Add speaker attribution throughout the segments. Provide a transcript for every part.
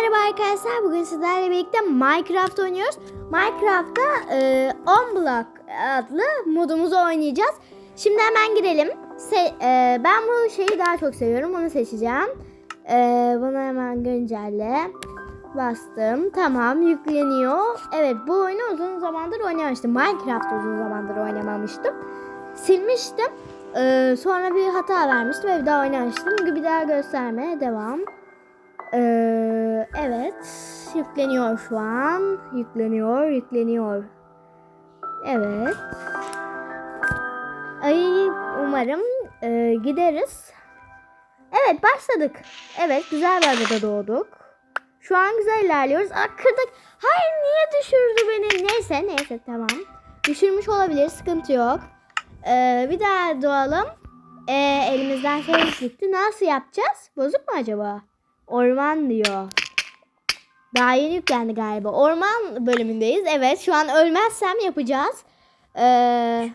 Speaker 1: merhaba arkadaşlar. Bugün sizlerle birlikte Minecraft oynuyoruz. Minecraft'ta e, On Block adlı modumuzu oynayacağız. Şimdi hemen girelim. Se- e, ben bu şeyi daha çok seviyorum. Onu seçeceğim. E, bunu hemen güncelle. Bastım. Tamam yükleniyor. Evet bu oyunu uzun zamandır oynamamıştım. Minecraft uzun zamandır oynamamıştım. Silmiştim. E, sonra bir hata vermiştim ve bir daha oynamıştım. Bir daha göstermeye devam. Ee, evet. Yükleniyor şu an. Yükleniyor, yükleniyor. Evet. Ay umarım e, gideriz. Evet başladık. Evet güzel bir adada doğduk. Şu an güzel ilerliyoruz. Aa, kırdık. Hayır niye düşürdü beni? Neyse neyse tamam. Düşürmüş olabilir sıkıntı yok. Ee, bir daha doğalım. Ee, elimizden şey gitti. Nasıl yapacağız? Bozuk mu acaba? Orman diyor. Daha yeni yüklendi galiba. Orman bölümündeyiz. Evet şu an ölmezsem yapacağız. Ee,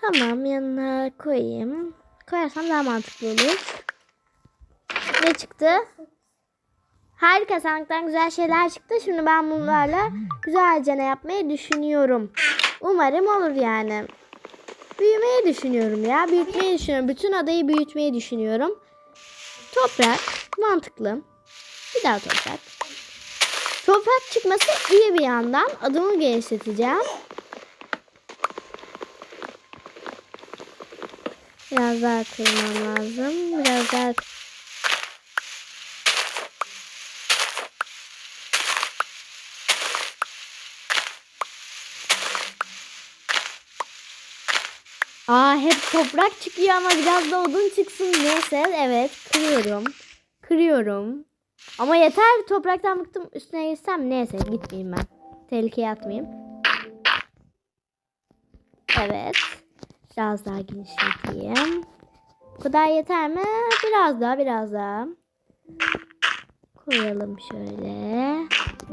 Speaker 1: tamam yanına koyayım. Koyarsam daha mantıklı olur. Ne çıktı? Harika sandıktan güzel şeyler çıktı. Şimdi ben bunlarla güzelce ne yapmayı düşünüyorum. Umarım olur yani. Büyümeyi düşünüyorum ya. Büyütmeyi düşünüyorum. Bütün adayı büyütmeyi düşünüyorum. Toprak. Mantıklı. Bir daha toprak. Toprak çıkması iyi bir yandan. Adımı genişleteceğim. Biraz daha kırmam lazım. Biraz daha Aa hep toprak çıkıyor ama biraz da odun çıksın. Neyse evet kırıyorum. Kırıyorum. Ama yeter topraktan bıktım üstüne gitsem neyse gitmeyeyim ben. Tehlikeye atmayayım. Evet. Biraz daha genişleteyim. Bu kadar yeter mi? Biraz daha biraz daha. Koyalım şöyle.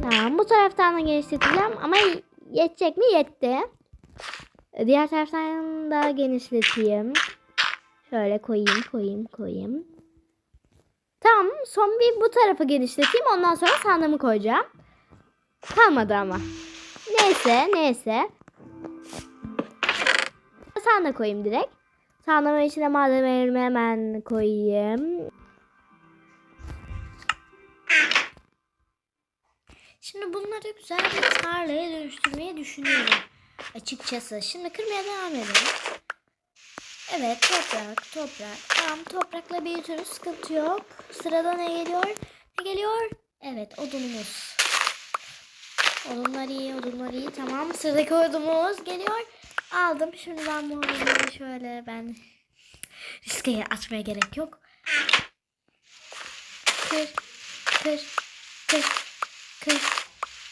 Speaker 1: Tamam bu taraftan da genişleteceğim ama yetecek mi? Yetti. Diğer taraftan da genişleteyim. Şöyle koyayım, koyayım, koyayım. Tamam, son bir bu tarafı genişleteyim. Ondan sonra sandığımı koyacağım. Kalmadı ama. Neyse, neyse. Sandığı koyayım direkt. Sandığımın içine malzemelerimi hemen koyayım. Şimdi bunları güzel bir tarlaya dönüştürmeyi düşünüyorum açıkçası. Şimdi kırmaya devam edelim. Evet toprak toprak. Tamam toprakla büyütürüz sıkıntı yok. Sırada ne geliyor? Ne geliyor? Evet odunumuz. Odunlar iyi odunlar iyi tamam. Sıradaki odunumuz geliyor. Aldım. Şimdi ben bu odunları şöyle ben riske atmaya gerek yok. Kır kır kır kır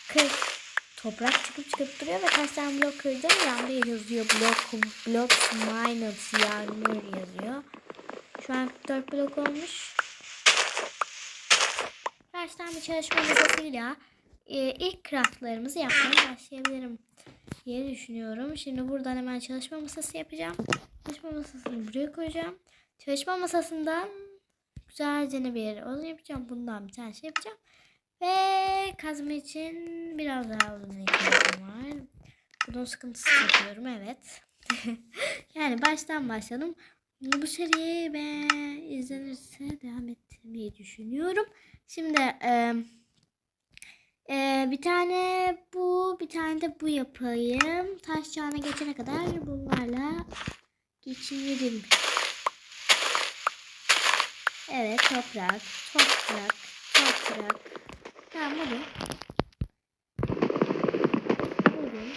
Speaker 1: kır toprak çıkıp çıkıp duruyor ve kaç tane blok kırdım yanda yazıyor blok blok minus yağmur yazıyor. Şu an 44 blok olmuş. Baştan bir çalışma masasıyla e, ilk craftlarımızı yapmaya başlayabilirim diye düşünüyorum. Şimdi buradan hemen çalışma masası yapacağım. Çalışma masasını buraya koyacağım. Çalışma masasından güzelce bir odun yapacağım. Bundan bir tane şey yapacağım. Ve kazma için biraz daha uzun ihtiyacım var. Bunun sıkıntısı çekiyorum evet. yani baştan başladım. Bu seriyi ve izlenirse devam ettirmeyi düşünüyorum. Şimdi e, e, bir tane bu bir tane de bu yapayım. Taş çağına geçene kadar bunlarla geçinelim. Evet toprak, toprak, toprak. Tamam hadi. Buyurun.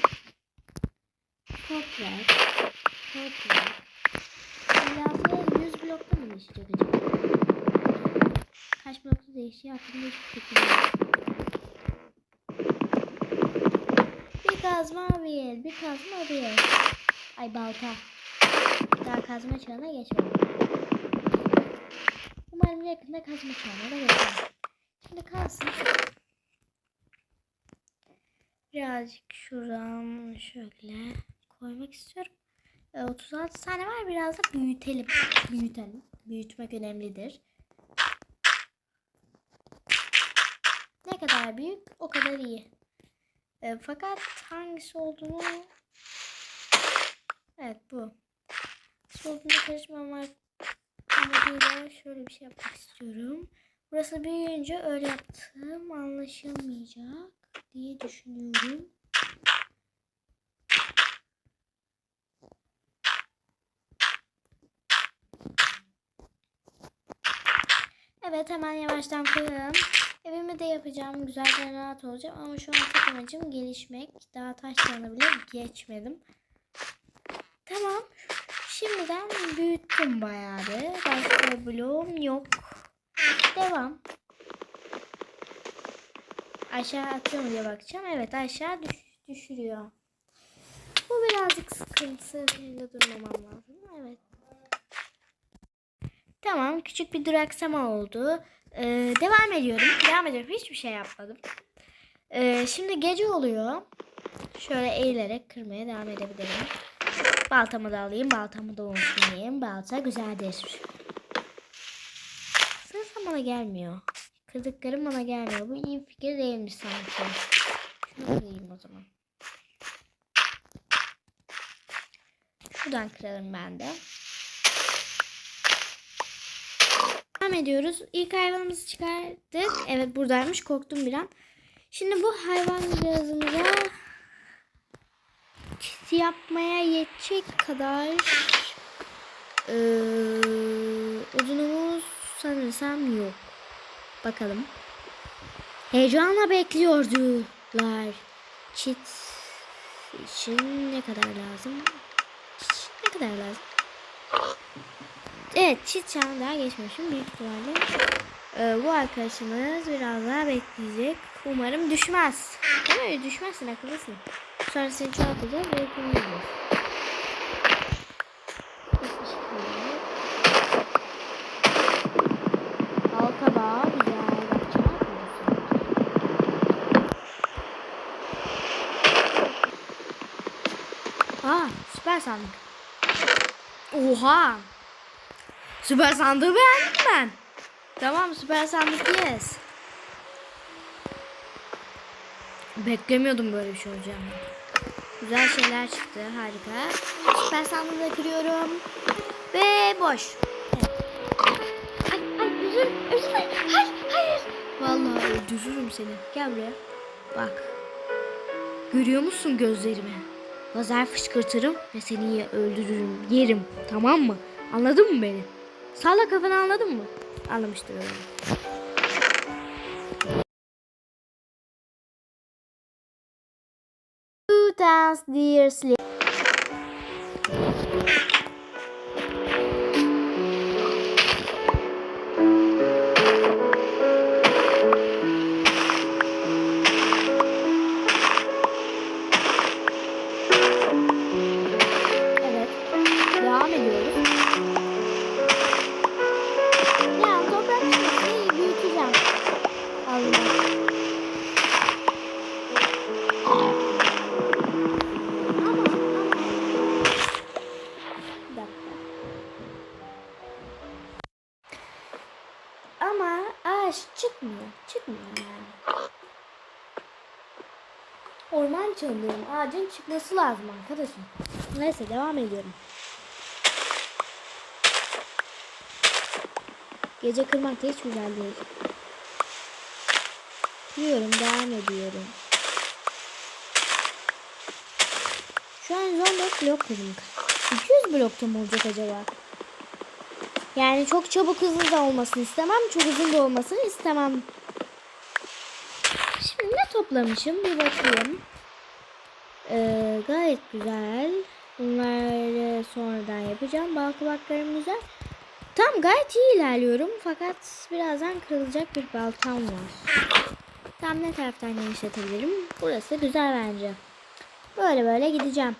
Speaker 1: Toprak. Toprak. Silahı 100 blokta mı değişecek acaba? Kaç blokta değişiyor hakkında hiçbir fikrim yok. Bir kazma bir el, bir kazma bir el. Ay balta. Daha kazma çağına geçmedim. Umarım yakında kazma çağına da geçerim. Şimdi kalsın. Birazcık şuradan şöyle koymak istiyorum. E, 36 tane var. Biraz da büyütelim. Büyütelim. Büyütmek önemlidir. ne kadar büyük o kadar iyi. E, fakat hangisi olduğunu Evet bu. Hangisi olduğunu karışmamak şöyle bir şey yapmak istiyorum. Burası büyüyünce öyle yaptığım anlaşılmayacak diye düşünüyorum. Evet hemen yavaştan koyalım. Evimi de yapacağım. Güzel ve rahat olacağım. Ama şu an tek amacım gelişmek. Daha taşlarına bile geçmedim. Tamam. Şimdiden büyüttüm bayağı bir. Başka bloğum yok. Devam. Aşağı atıyor mu diye bakacağım. Evet aşağı düş düşürüyor. Bu birazcık sıkıntı. Yerinde durmamam lazım. Evet. Tamam küçük bir duraksama oldu. Ee, devam ediyorum. Devam ediyorum. Hiçbir şey yapmadım. Ee, şimdi gece oluyor. Şöyle eğilerek kırmaya devam edebilirim. Baltamı da alayım. Baltamı da unutmayayım. Balta güzeldir. Bana gelmiyor. Kırdıklarım bana gelmiyor. Bu iyi fikir değilmiş sanki. Şunu kırayım o zaman. Şuradan kırarım ben de. Devam ediyoruz. İlk hayvanımızı çıkardık. Evet buradaymış. Korktum bir an. Şimdi bu hayvan birazımıza çift yapmaya yetecek kadar eee uzunumuz sanırsam yok. Bakalım. Heyecanla bekliyordular. Çit için ne kadar lazım? Ne kadar lazım? Evet çit çağını daha geçmişim büyük ihtimalle. Ee, bu arkadaşımız biraz daha bekleyecek. Umarım düşmez. Mi? Düşmezsin akıllısın. Sonra seni çoğaltacağız ve kullanacağız. Halka bağ güzel bakacak. Aa süper sandık. Oha. Süper sandığı beğendim ben. Tamam süper sandık yes. Beklemiyordum böyle bir şey olacağını. Güzel şeyler çıktı harika. Süper sandığı da kırıyorum. Ve boş. Hayır hayır. Vallahi öldürürüm seni. Gel buraya. Bak. Görüyor musun gözlerimi? Lazer fışkırtırım ve seni öldürürüm, yerim. Tamam mı? Anladın mı beni? Salla kafanı anladın mı? Anlamıştır öyle. Two times dear sleep. Çıkması lazım arkadaşım. Neyse devam ediyorum. Gece kırmak da hiç güzel değil. Kırıyorum, devam ediyorum. Şu an 114 blok kırdım. 200 blokta mı olacak acaba? Yani çok çabuk hızlı da olmasını istemem. Çok uzun da olmasını istemem. Şimdi ne toplamışım bir bakayım. Ee, gayet güzel. Bunları sonradan yapacağım. Bal kabaklarım güzel. Tam gayet iyi ilerliyorum. Fakat birazdan kırılacak bir baltam var. Tam ne taraftan genişletebilirim? Burası güzel bence. Böyle böyle gideceğim.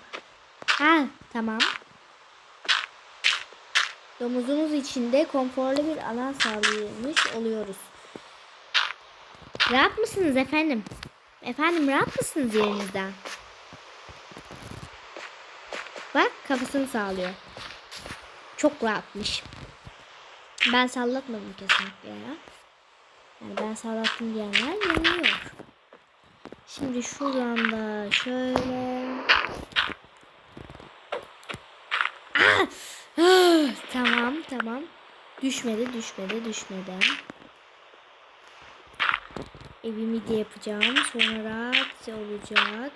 Speaker 1: Ha tamam. Domuzumuz içinde konforlu bir alan sağlamış oluyoruz. Rahat mısınız efendim? Efendim rahat mısınız yerinizden? Bak kafasını sağlıyor. Çok rahatmış. Ben sallatmadım kesinlikle ya. Yani ben sağlattım diyenler yanılıyor. Şimdi şuradan da şöyle. Ah! Ah! tamam tamam. Düşmedi düşmedi düşmedi. Evimi de yapacağım. Sonra olacak.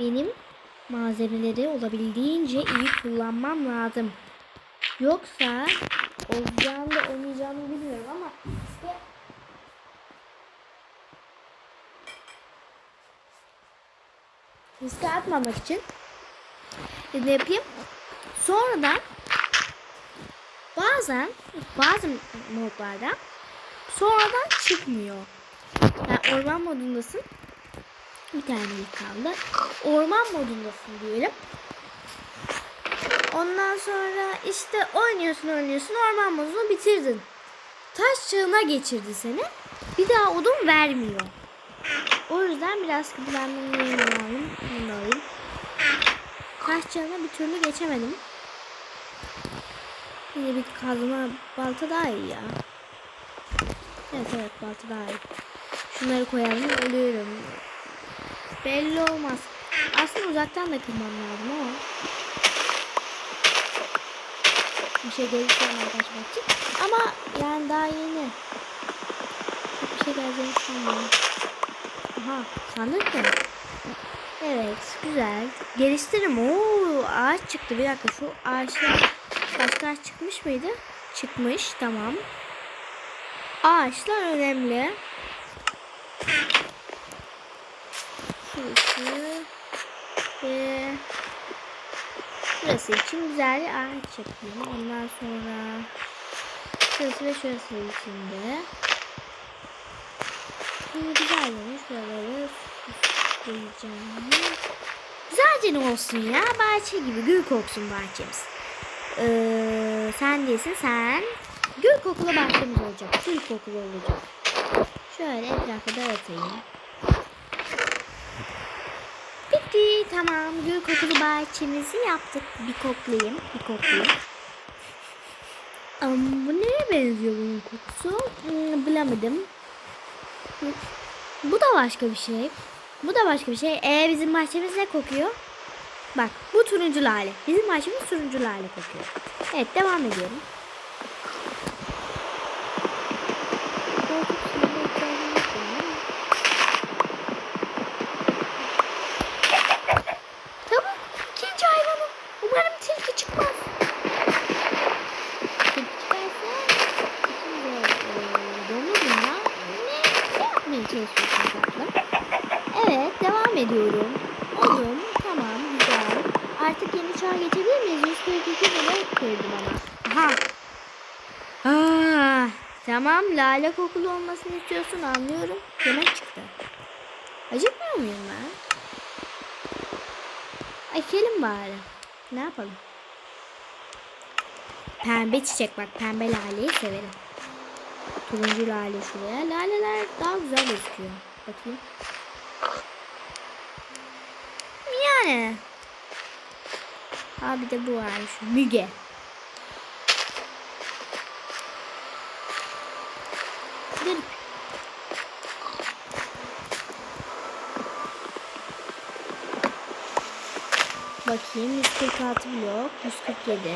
Speaker 1: Benim malzemeleri olabildiğince iyi kullanmam lazım. Yoksa olacağını da olmayacağını bilmiyorum ama işte riske atmamak için ne yapayım? Sonradan bazen bazı modlarda sonradan çıkmıyor. Yani orman modundasın. Bir tane kaldı. Orman modundasın diyelim. Ondan sonra işte oynuyorsun oynuyorsun orman modunu bitirdin. Taş çağına geçirdi seni. Bir daha odun vermiyor. O yüzden biraz yeni alayım. Bunu alayım. Taş çağına bir türlü geçemedim. Yine bir kazma balta daha iyi ya. Evet evet balta daha iyi. Şunları koyalım ölüyorum. Belli olmaz. Aslında uzaktan da kırmam lazım ama. Bir şey gelirse hemen kaçmak. Ama yani daha yeni. Bir şey geleceğini sanmıyorum. Aha sandık mı? Evet güzel. Geliştiririm. Oo ağaç çıktı. Bir dakika şu ağaçlar başka ağaç çıkmış mıydı? Çıkmış tamam. Ağaçlar önemli. Şurası ve şurası için güzel bir ağaç yapayım. Ondan sonra şurası ve şurası için de Şimdi güzel yani şuraları süsleyeceğim. Güzelce ne olsun ya bahçe gibi gül koksun bahçemiz. Ee, sen değilsin sen. Gül kokulu bahçemiz olacak. Gül kokulu olacak. Şöyle etrafa dağıtayım. Bitti tamam gül kokulu bahçemizi yaptık. Bir koklayayım bir koklayayım. Ama bu neye benziyor bunun kokusu? Hmm, bilemedim. Bu da başka bir şey. Bu da başka bir şey. Ee bizim bahçemiz ne kokuyor? Bak bu turuncu lale. Bizim bahçemiz turuncu lale kokuyor. Evet devam ediyorum. Tamam. ikinci hayvanım. Umarım tilki çıkmaz. Tilki çıkarsa şimdi e, domurum ya. Ne, ne yapmaya çalışıyorsun tatlım? Evet devam ediyorum. Oğlum tamam güzel. Artık yeni çağa geçebilir miyiz? 142 lira koydu bana. Aha. Aa, tamam lale kokulu olmasını istiyorsun anlıyorum. Yemek çıktı. Acıkmıyor muyum ben? Ekelim bari. Ne yapalım? Pembe çiçek bak pembe laleyi severim. Turuncu lale şuraya. Laleler daha güzel gözüküyor. Bakayım. Yani. Ha bir de bu varmış. Müge. Dur. Bakayım 146 blok, 147,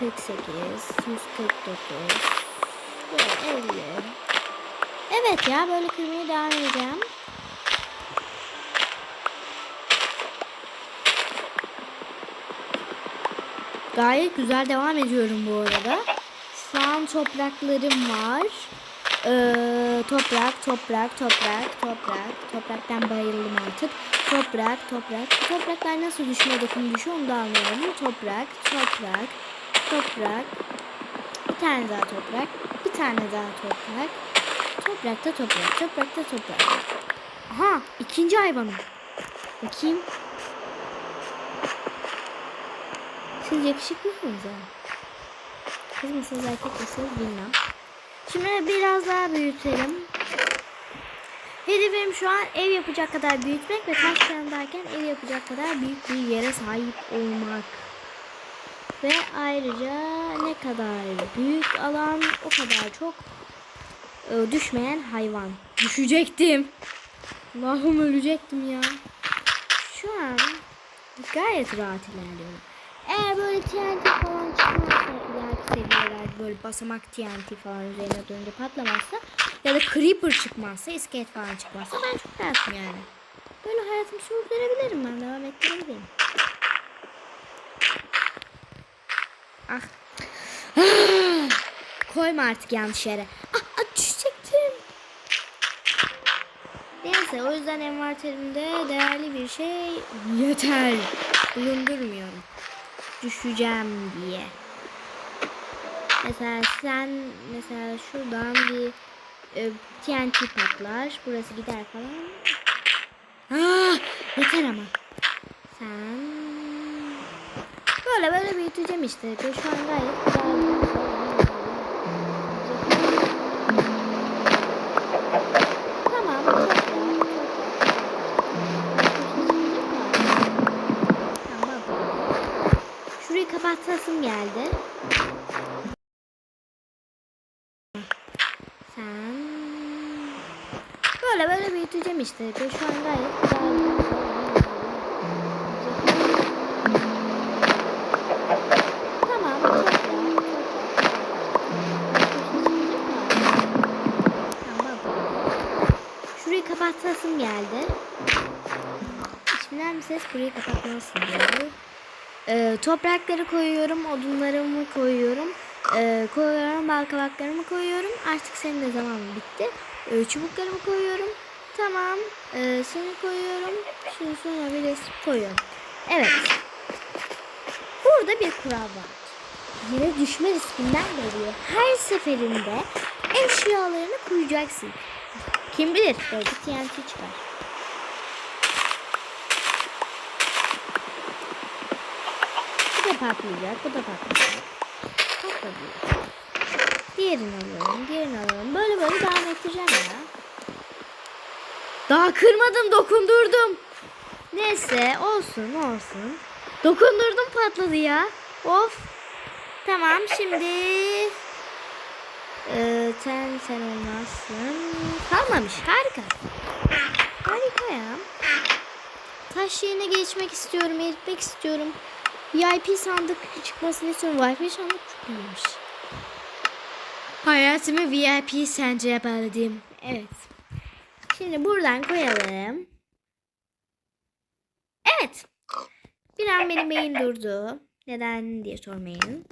Speaker 1: 148, 149, ve 50. Evet ya böyle kırmaya devam edeceğim. Gayet güzel devam ediyorum bu arada. Şu an topraklarım var. Ee, toprak, toprak, toprak, toprak. Topraktan bayıldım artık. Toprak, toprak. Topraklar nasıl düşmeye dokun düşüyor onu da anlıyorum. Toprak, toprak, toprak. Bir tane daha toprak. Tane daha toprak. Toprakta toprak, toprakta toprak. Aha ikinci hayvanım. Bakayım. Siz yakışıklı mısınız ya? Kız mısınız erkek misiniz bilmem. Şimdi biraz daha büyütelim. Hedefim şu an ev yapacak kadar büyütmek ve taş derken ev yapacak kadar büyük bir yere sahip olmak. Ve ayrıca ne kadar büyük alan o kadar çok Ee, düşmeyen hayvan. Düşecektim. Allah'ım ölecektim ya. Şu an gayet rahat ilerliyorum. Eğer böyle TNT falan çıkmazsa ileriki seviyelerde böyle basamak TNT falan üzerine dönünce patlamazsa ya da Creeper çıkmazsa iskelet falan çıkmazsa ben çok rahatım yani. Böyle hayatımı sürdürebilirim ben devam ettirebilirim. Ah. Koyma artık yanlış yere. Ah, ah düşecektim. Neyse o yüzden envanterimde değerli bir şey yeter. Bulundurmuyorum. Düşeceğim diye. Mesela sen mesela şuradan bir e, TNT patlar. Burası gider falan. Ah, yeter ama. Sen böyle böyle büyüteceğim işte. Şu an gayet güzel. Kapatmasım geldi. Sen böyle böyle büyüteceğim işte. Ve şu an gayet güzel. Tamam. Şurayı kapatmasım geldi. İçimden bir ses burayı kapatmalısın diyor. Ee, toprakları koyuyorum, odunlarımı koyuyorum. Ee, koyuyorum, bal kabaklarımı koyuyorum. Artık senin de zamanın bitti. Ee, çubuklarımı koyuyorum. Tamam. Ee, seni koyuyorum. Şimdi sonra bir resim koyuyorum. Evet. Burada bir kural var. Yere düşme riskinden geliyor. Her seferinde eşyalarını koyacaksın. Kim bilir belki TNT çıkar. Bu da patlayacak, bu da patlayacak. Patladı. Diğerini alıyorum, diğerini alıyorum. Böyle böyle devam ettireceğim ya. Daha kırmadım, dokundurdum. Neyse, olsun, olsun. Dokundurdum patladı ya. Of. Tamam, şimdi... Ee, sen sen olmazsın. Kalmamış, harika. Harika ya. Taş yerine geçmek istiyorum, eritmek istiyorum. VIP sandık çıkmasını istiyorum. VIP sandık iyiymiş. Hayatımı VIP sence bağladım. Evet. Şimdi buradan koyalım. Evet. Bir an benim beyin durdu. Neden diye sormayın.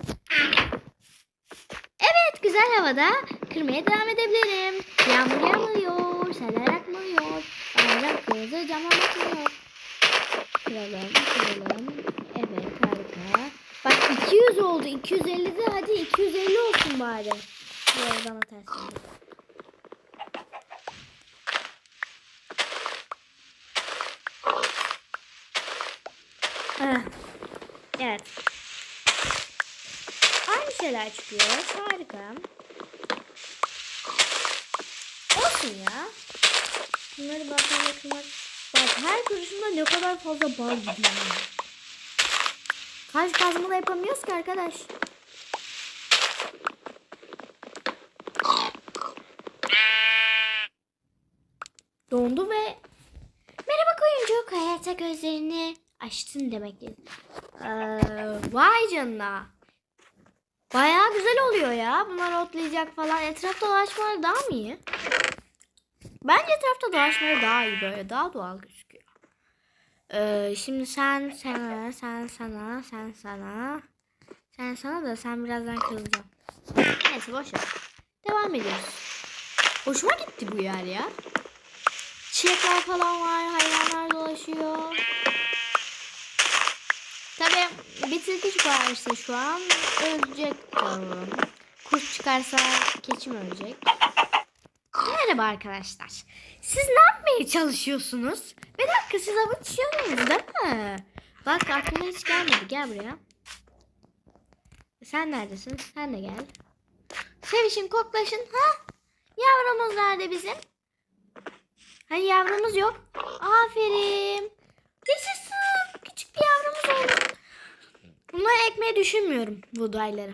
Speaker 1: Evet güzel havada kırmaya devam edebilirim. Yağmur yağmıyor, seller akmıyor. Bayrak kırmızı cama bakmıyor. Kıralım, kıralım. Evet harika. Bak 200 oldu. 250'de hadi 250 olsun bari. Geldi. Ah, Evet. Aynı şeyler çıkıyor. Harika. Olsun ya. Bunları bakmaya kırmak. Bak her kuruşunda ne kadar fazla bal gidiyor. Kaç kazma da yapamıyoruz ki arkadaş. Dondu ve merhaba koyuncu hayata gözlerini açtın demek ki. Ee, vay canına. Bayağı güzel oluyor ya. Bunlar otlayacak falan. Etrafta dolaşmaları daha mı iyi? Bence etrafta dolaşmaları daha iyi böyle. Daha doğal gözüküyor. Ee, şimdi sen sana, sen sana, sen sana. Sen sana da sen birazdan kırılacaksın. Neyse boş ver. Devam ediyoruz. Hoşuma gitti bu yer ya. Çiçekler falan var, hayvanlar dolaşıyor. Tabii bitirdik varsa şu an ölecek tavuğum. Kurt çıkarsa keçim ölecek. Merhaba arkadaşlar. Siz ne yapmaya çalışıyorsunuz? Bir dakika siz avuç içiyorsunuz değil mi? Bak aklıma hiç gelmedi. Gel buraya. Sen neredesin? Sen de gel. Sevişin koklaşın. Ha? Yavrumuz nerede bizim? Hani yavrumuz yok. Aferin. Yaşasın. Küçük bir yavrumuz oldu. Bunları ekmeğe düşünmüyorum buğdayları.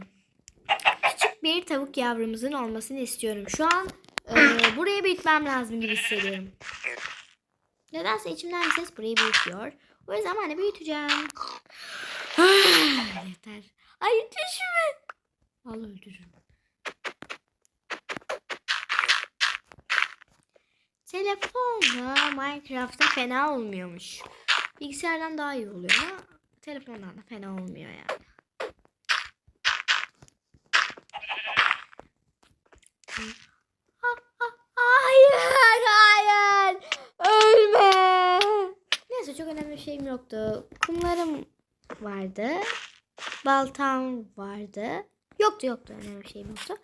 Speaker 1: Küçük bir tavuk yavrumuzun olmasını istiyorum. Şu an Ee, burayı büyütmem lazım gibi hissediyorum. Nedense içimden bir ses burayı büyütüyor. O yüzden ben de büyüteceğim. Ah, Yeter. Ay düşme. Vallahi öldürürüm. Telefonla Minecraft'ta fena olmuyormuş. Bilgisayardan daha iyi oluyor ama telefondan da fena olmuyor yani. Ah, ah, Hayır, hayır. Ölme. Neyse çok önemli bir şeyim yoktu. Kumlarım vardı. Baltam vardı. Yoktu yoktu önemli bir şeyim yoktu.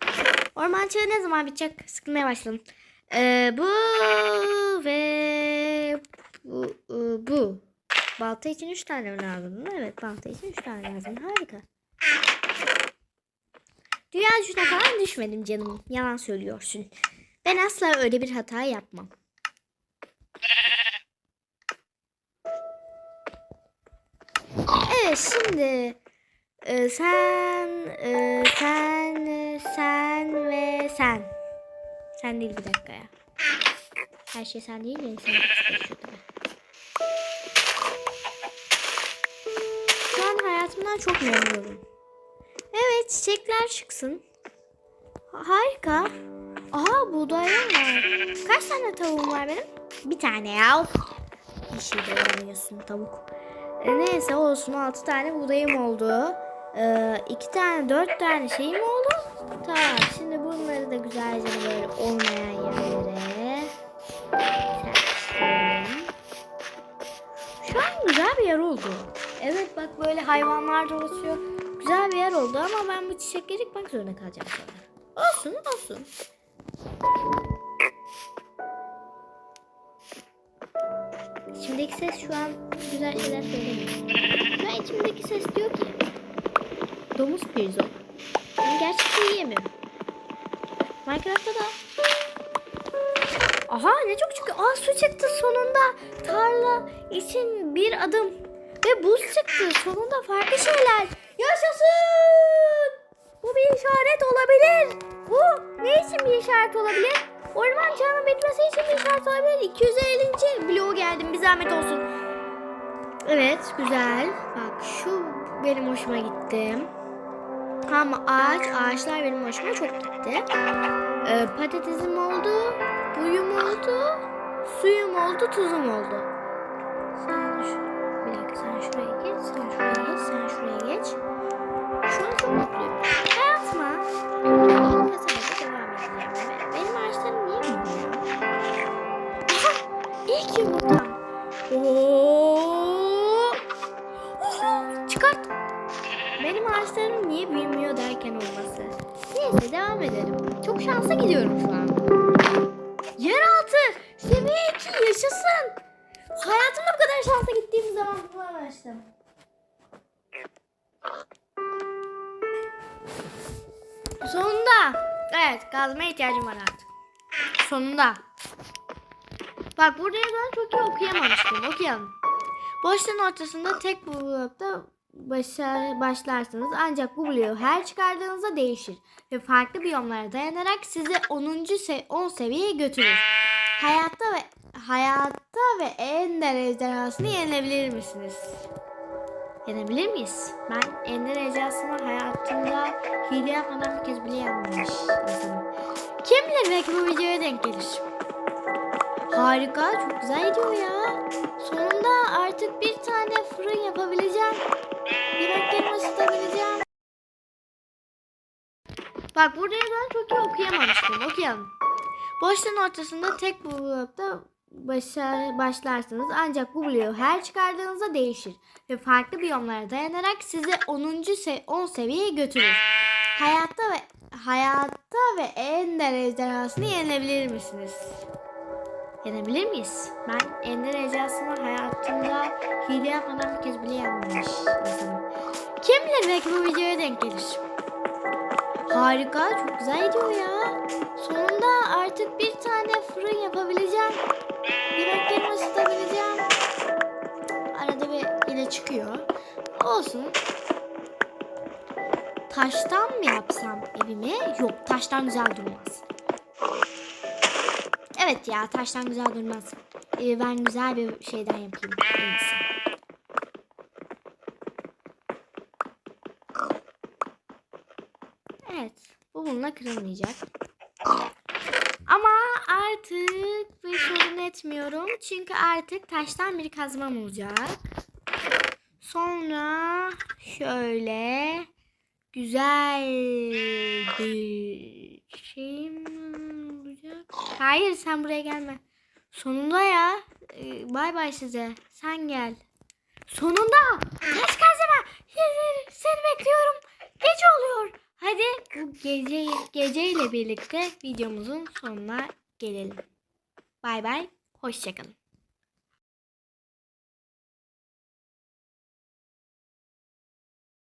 Speaker 1: Orman çağı ne zaman bitecek? Sıkılmaya başladım. Ee, bu ve bu, e, bu. Balta için 3 tane lazım? Evet balta için 3 tane lazım. Harika. Dünya gücüne falan düşmedim canım. Yalan söylüyorsun. Ben asla öyle bir hata yapmam. Şimdi e, sen e, sen e, sen ve sen. Sen değil bir dakika ya. Her şey sen değil mi? Sen Şu an hayatımdan çok memnunum. Evet çiçekler çıksın. Ha- Harika. Aha buğdayım var. Kaç tane tavuğum var benim? Bir tane ya. Bir şey de tavuk. E, neyse olsun 6 tane buğdayım oldu. E, 2 tane 4 tane şeyim oldu. Tamam şimdi bunları da güzelce böyle olmayan yerlere. Şu an güzel bir yer oldu. Evet bak böyle hayvanlar dolaşıyor. Güzel bir yer oldu ama ben bu çiçekleri yıkmak zorunda kalacağım sonra. Olsun olsun. İçimdeki ses şu an güzel şeyler söylemiyor. Şu an içimdeki ses diyor ki Domuz pirzo. Ben gerçekten yiyemiyorum. Minecraft'ta da Aha ne çok çıkıyor. Aa su çıktı sonunda. Tarla için bir adım. Ve buz çıktı. Sonunda farklı şeyler. Yaşasın. Bu bir işaret olabilir. Bu ne için bir işaret olabilir? Orman çağının bitmesi için bir işaret olabilir. 250. bloğu geldim. Bir zahmet olsun. Evet güzel. Bak şu benim hoşuma gitti. Ama ağaç, ağaçlar benim hoşuma çok gitti. Ee, patatesim oldu, buyum oldu, suyum oldu, tuzum oldu. Sen şu, bir dakika sen şuraya geç, sen şuraya geç, sen şuraya geç. Şu an çok mutluyum. Benim ağaçlarım niye büyümüyor? Derken olması. Neyse devam edelim. Çok şansa gidiyorum şu an. Yeraltı seviye 2 yaşasın. Hayatımda bu kadar şansa gittiğim zaman bunu Sonunda. Evet kazmaya ihtiyacım var artık. Sonunda. Bak burada yazan çok iyi okuyamamıştım. Okuyalım. Boşluğun ortasında tek blokta başar, başlarsınız. Ancak bu bloğu her çıkardığınızda değişir. Ve farklı biyomlara dayanarak sizi 10. Se 10 seviyeye götürür. Hayatta ve hayatta ve ender ejderhasını yenebilir misiniz? Yenebilir miyiz? Ben ender ejderhasını hayatımda hile yapmadan bir kez bile yenmemiş insanım. Kim bilir belki bu videoya denk gelir. Harika, çok güzel gidiyor ya. Sonunda artık bir tane fırın yapabileceğim. Yemeklerimi ısıtabileceğim. Bak burada yazan çok iyi okuyamamıştım. Okuyalım. Boşluğun ortasında tek blokta başar, başlarsınız. Ancak bu bloğu her çıkardığınızda değişir. Ve farklı biyomlara dayanarak sizi 10. Se 10 seviyeye götürür. Hayatta ve hayatta ve ender ejderhasını yenebilir misiniz? Yenebilir miyiz? Ben Ender Ejderhası'nı hayatımda hile yapmadan bir kez bile yenmemiş insanım. Kim bilir belki bu videoya denk gelir. Harika, çok güzel gidiyor ya. Sonunda artık bir tane fırın yapabileceğim. Yemeklerimi ısıtabileceğim. Arada bir yine çıkıyor. Olsun. Taştan mı yapsam evimi? Yok, taştan güzel durmaz. Evet ya taştan güzel durmaz. Ee, ben güzel bir şeyden yapayım. iyisi. Evet. Bu bununla kırılmayacak. Artık bir sorun etmiyorum. Çünkü artık taştan bir kazmam olacak. Sonra şöyle güzel bir şeyim olacak. Hayır sen buraya gelme. Sonunda ya. Ee, Bay bay size. Sen gel. Sonunda. Taş kazma. Seni bekliyorum. Gece oluyor. Hadi bu gece geceyle birlikte videomuzun sonuna gelelim. Bay bay. Hoşçakalın.